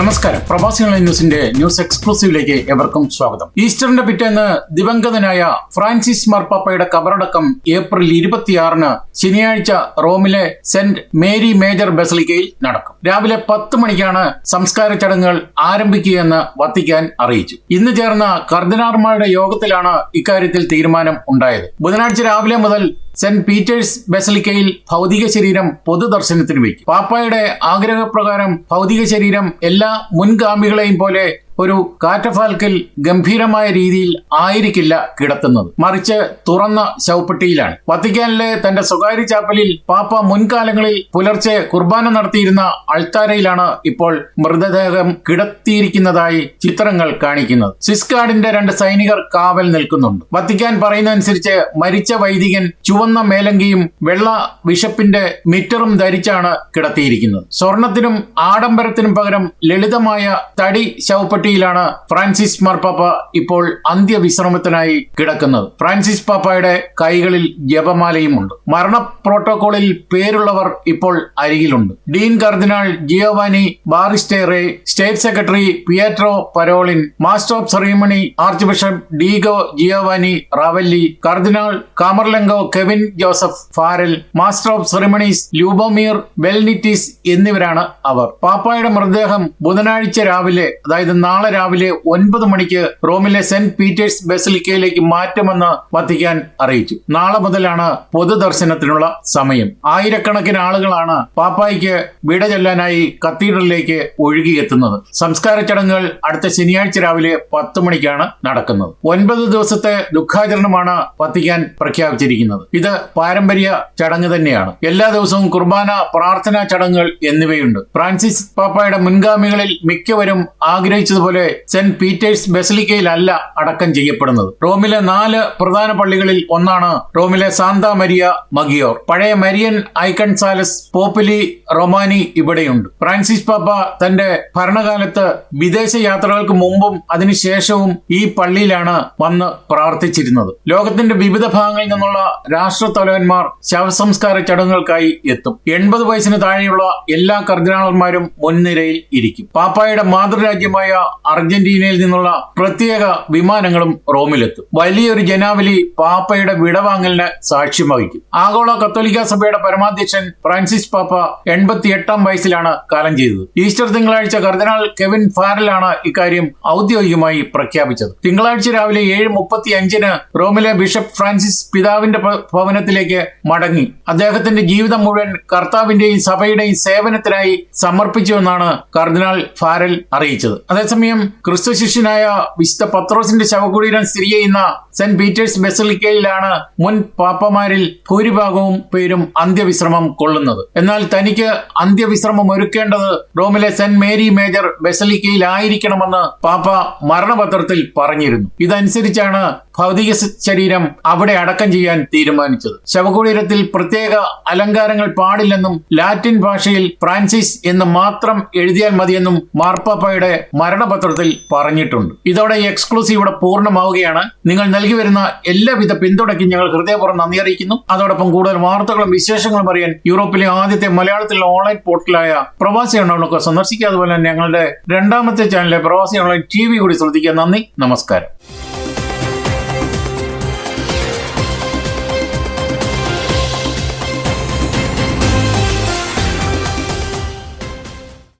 നമസ്കാരം. പ്രവാസികൾ ന്യൂസിന്റെ ന്യൂസ് എക്സ്ക്ലൂസീവിലേക്ക് എവർക്കും സ്വാഗതം. ഈസ്റ്ററിന്റെ പിറ്റേന്ന് ദിവംഗതനായ ഫ്രാൻസിസ് മാർപ്പാപ്പയുടെ കബറടക്കം ഏപ്രിൽ ഇരുപത്തിയാറിന് ശനിയാഴ്ച റോമിലെ സെന്റ് മേരി മേജർ ബസലിക്കയിൽ നടക്കും. രാവിലെ പത്ത് മണിക്കാണ് സംസ്കാര ചടങ്ങുകൾ ആരംഭിക്കുകയെന്ന് വത്തിക്കാൻ അറിയിച്ചു. ഇന്ന് ചേർന്ന കർദിനാർമാരുടെ യോഗത്തിലാണ് ഇക്കാര്യത്തിൽ തീരുമാനം ഉണ്ടായത്. ബുധനാഴ്ച രാവിലെ മുതൽ സെന്റ് പീറ്റേഴ്സ് ബസലിക്കയിൽ ഭൗതിക ശരീരം പൊതുദർശനത്തിന് വയ്ക്കും. പാപ്പായുടെ ആഗ്രഹപ്രകാരം ഭൗതിക ശരീരം എല്ലാ മുൻഗാമികളെയും പോലെ ഒരു കാറ്റഫാൽക്കിൽ ഗംഭീരമായ രീതിയിൽ ആയിരിക്കില്ല കിടത്തുന്നത്. മറിച്ച് തുറന്ന ശവപ്പെട്ടിയിലാണ് വത്തിക്കാനിലെ തന്റെ സ്വകാര്യ ചാപ്പലിൽ പാപ്പ മുൻകാലങ്ങളിൽ പുലർച്ചെ കുർബാന നടത്തിയിരുന്ന അൾത്താരയിലാണ് ഇപ്പോൾ മൃതദേഹം കിടത്തിയിരിക്കുന്നതായി ചിത്രങ്ങൾ കാണിക്കുന്നത്. സിസ്കാർഡിന്റെ രണ്ട് സൈനികർ കാവൽ നിൽക്കുന്നുണ്ട്. വത്തിക്കാൻ പറയുന്നതനുസരിച്ച് മരിച്ച വൈദികൻ ചുവന്ന മേലങ്കിയും വെള്ള വിഷപ്പിന്റെ മിറ്ററും ധരിച്ചാണ് കിടത്തിയിരിക്കുന്നത്. സ്വർണത്തിനും ആഡംബരത്തിനും പകരം ലളിതമായ തടി ശവപ്പെട്ടിയിലാണ് ഫ്രാൻസിസ് മാർപ്പാപ്പ ഇപ്പോൾ അന്ത്യവിശ്രമത്തിനായി കിടക്കുന്നത്. ഫ്രാൻസിസ് പാപ്പയുടെ കൈകളിൽ ജപമാലയുമുണ്ട് മരണ പ്രോട്ടോകോളിൽ പേരുള്ളവർ ഇപ്പോൾ അരികിലുണ്ട്. ഡീൻ കർദിനാൾ Giovanni ബാറിസ്റ്റേറെ state secretary Pietro Parolin master of ceremony archbishop Diego Giovanni Ravelli cardinal camerlengo Kevin Joseph Farrell master of ceremonies Lubomir ബെൽനിറ്റീസ് എന്നിവരാണ് അവർ. പാപ്പായുടെ മൃതദേഹം ബുധനാഴ്ച രാവിലെ അതായത് നാളെ രാവിലെ ഒൻപത് മണിക്ക് റോമിലെ സെന്റ് പീറ്റേഴ്സ് ബസിലിക്കയിലേക്ക് മാറ്റുമെന്ന് വത്തിക്കാൻ അറിയിച്ചു. നാളെ മുതലാണ് പൊതുദർശനത്തിനുള്ള സമയം. ആയിരക്കണക്കിന് ആളുകളാണ് പാപ്പായ്ക്ക് വിട ചൊല്ലാനായി കത്തീഡ്രലിലേക്ക് ഒഴുകിയെത്തുന്നത്. സംസ്കാര ചടങ്ങുകൾ അടുത്ത ശനിയാഴ്ച രാവിലെ പത്ത് മണിക്കാണ് നടക്കുന്നത്. ഒൻപത് ദിവസത്തെ ദുഃഖാചരണമാണ് വത്തിക്കാൻ പ്രഖ്യാപിച്ചിരിക്കുന്നത്. ഇത് പാരമ്പര്യ ചടങ്ങ് തന്നെയാണ്. എല്ലാ ദിവസവും കുർബാന പ്രാർത്ഥനാ ചടങ്ങുകൾ എന്നിവയുണ്ട്. ഫ്രാൻസിസ് പാപ്പായുടെ മുൻഗാമികളിൽ മിക്കവരും ആഗ്രഹിച്ചതുപോലെ സെന്റ് പീറ്റേഴ്സ് ബെസലിക്കയിലല്ല അടക്കം ചെയ്യപ്പെടുന്നത്. റോമിലെ നാല് പ്രധാന പള്ളികളിൽ ഒന്നാണ് റോമിലെ സാന്ത മരിയ മഗിയോർ. പഴയ Marian icon Salus Populi Romani ഇവിടെയുണ്ട്. ഫ്രാൻസിസ് പാപ്പ തന്റെ ഭരണകാലത്ത് വിദേശ യാത്രകൾക്ക് മുമ്പും അതിനുശേഷവും ഈ പള്ളിയിലാണ് വന്ന് പ്രാർത്ഥിച്ചിരുന്നത്. ലോകത്തിന്റെ വിവിധ ഭാഗങ്ങളിൽ നിന്നുള്ള രാഷ്ട്രത്തലവന്മാർ ശവസംസ്കാര ചടങ്ങുകൾക്കായി എത്തും. എൺപത് വയസ്സിന് താഴെയുള്ള എല്ലാ കർദിനാളന്മാരും മുൻനിരയിൽ ഇരിക്കും. പാപ്പായുടെ മാതൃരാജ്യമായ അർജന്റീനയിൽ നിന്നുള്ള പ്രത്യേക വിമാനങ്ങളും റോമിലെത്തും. വലിയൊരു ജനാവലി പാപ്പയുടെ വിടവാങ്ങലിന് സാക്ഷ്യം വഹിക്കും. ആഗോള കത്തോലിക്ക സഭയുടെ പരമാധ്യക്ഷൻ ഫ്രാൻസിസ് പാപ്പ എൺപത്തി എട്ടാം വയസ്സിലാണ് കാലം ചെയ്തത്. ഈസ്റ്റർ തിങ്കളാഴ്ച കർദിനാൾ കെവിൻ ഫാരലാണ് ഇക്കാര്യം ഔദ്യോഗികമായി പ്രഖ്യാപിച്ചത്. തിങ്കളാഴ്ച രാവിലെ ഏഴ് മുപ്പത്തി അഞ്ചിന് റോമിലെ ബിഷപ്പ് ഫ്രാൻസിസ് പിതാവിന്റെ ഭവനത്തിലേക്ക് മടങ്ങി. അദ്ദേഹത്തിന്റെ ജീവിതം മുഴുവൻ കർത്താവിന്റെയും സഭയുടെയും സേവനത്തിനായി സമർപ്പിച്ചുവെന്നാണ് കർദിനാൾ ഫാരൽ അറിയിച്ചത്. അതേസമയം ക്രിസ്തു ശിഷ്യനായ വിശുദ്ധ പത്രോസിന്റെ ശവകുടീരം സ്ഥിതി ചെയ്യുന്ന സെന്റ് പീറ്റേഴ്സ് ബെസലിക്കയിലാണ് മുൻ പാപ്പമാരിൽ ഭൂരിഭാഗവും പേരും അന്ത്യവിശ്രമം കൊള്ളുന്നത്. എന്നാൽ തനിക്ക് അന്ത്യവിശ്രമം ഒരുക്കേണ്ടത് റോമിലെ സെന്റ് മേരി മേജർ ബെസലിക്കയിലായിരിക്കണമെന്ന് പാപ്പ മരണപത്രത്തിൽ പറഞ്ഞിരുന്നു. ഇതനുസരിച്ചാണ് ഭൗതിക ശരീരം അവിടെ അടക്കം ചെയ്യാൻ തീരുമാനിച്ചത്. ശവകുടീരത്തിൽ പ്രത്യേക അലങ്കാരങ്ങൾ പാടില്ലെന്നും ലാറ്റിൻ ഭാഷയിൽ ഫ്രാൻസിസ് എന്ന് മാത്രം എഴുതിയാൽ മതിയെന്നും മാർപ്പാപ്പയുടെ മരണപത്രത്തിൽ പറഞ്ഞിട്ടുണ്ട്. ഇതോടെ എക്സ്ക്ലൂസീവ് ഇവിടെ പൂർണമാവുകയാണ്. നിങ്ങൾ നൽകി വരുന്ന എല്ലാവിധ പിന്തുണയ്ക്കും ഞങ്ങൾ ഹൃദയപൂർവം നന്ദി അറിയിക്കുന്നു. അതോടൊപ്പം കൂടുതൽ വാർത്തകളും വിശേഷങ്ങളും അറിയാൻ യൂറോപ്പിലെ ആദ്യത്തെ മലയാളത്തിലുള്ള ഓൺലൈൻ പോർട്ടലായ പ്രവാസി ഓൺലൈനൊക്കെ സന്ദർശിക്കുക. അതുപോലെ തന്നെ ഞങ്ങളുടെ രണ്ടാമത്തെ ചാനലിലെ പ്രവാസി ഓൺലൈൻ ടി വി കൂടി ശ്രദ്ധിക്കുക. നന്ദി. നമസ്കാരം.